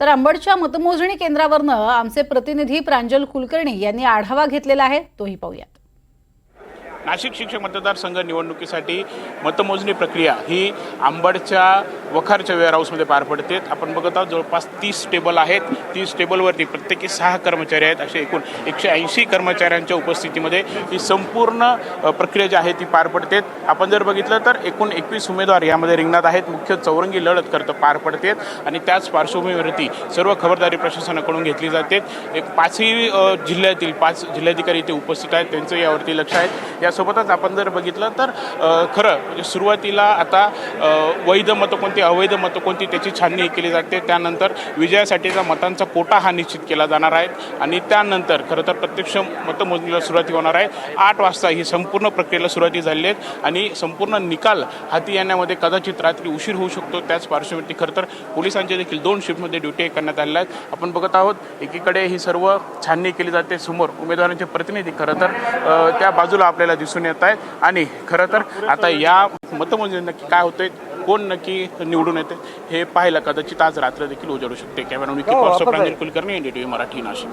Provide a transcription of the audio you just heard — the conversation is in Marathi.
तर अंबडच्या मतमोजणी केंद्रावरनं आमचे प्रतिनिधी प्रांजल कुलकर्णी यांनी आढावा घेतलेला आहे. तोही पाहूयात. नाशिक शिक्षक मतदारसंघ निवडणुकीसाठी मतमोजणी प्रक्रिया ही आंबडच्या वखारच्या वेअर हाऊसमध्ये पार पडते. आपण बघत आहोत जवळपास तीस टेबल आहेत. तीस टेबलवरती प्रत्येकी सहा कर्मचारी आहेत. असे एकूण एकशे ऐंशी कर्मचाऱ्यांच्या उपस्थितीमध्ये ही संपूर्ण प्रक्रिया जी आहे ती पार पडते. आपण जर बघितलं तर एकूण एकवीस उमेदवार यामध्ये रिंगणात आहेत. मुख्य चौरंगी लढत करतं पार पडते. आणि त्याच पार्श्वभूमीवरती सर्व खबरदारी प्रशासनाकडून घेतली जाते. एक पाचही जिल्ह्यातील पाच जिल्हाधिकारी इथे उपस्थित आहेत. त्यांचं यावरती लक्ष आहे. यासोबतच आपण जर बघितलं तर खरं म्हणजे सुरुवातीला आता वैध मतं कोणती अवैध मतं कोणती त्याची छाननी केली जाते त्यानंतर विजयासाठीचा मतांचा कोटा हा निश्चित केला जाणार आहे. आणि त्यानंतर खरं तर प्रत्यक्ष मतमोजणीला सुरुवाती होणार आहे. आठ वाजता ही संपूर्ण प्रक्रियेला सुरुवाती झाली आहे. आणि संपूर्ण निकाल हाती येण्यामध्ये कदाचित रात्री उशीर होऊ शकतो. त्याच पार्श्वभूमीवरती खरं तर पोलिसांचे देखील दोन शिफ्टमध्ये ड्युटी करण्यात आलेल्या आहेत. आपण बघत आहोत एकीकडे ही सर्व छाननी केली जाते. समोर उमेदवारांचे प्रतिनिधी खरं तर त्या बाजूला आपल्याला दिसून येत आहेत. आणि खरं तर आता या मतमोजणी नक्की काय होतंय? कोण नक्की निवडून येते हे पाहायला कदाचित आज रात्र देखील उजाडू शकते. कॅमेरा हो, कुलकर्णी एनडीटीव्ही मराठी नाशिक.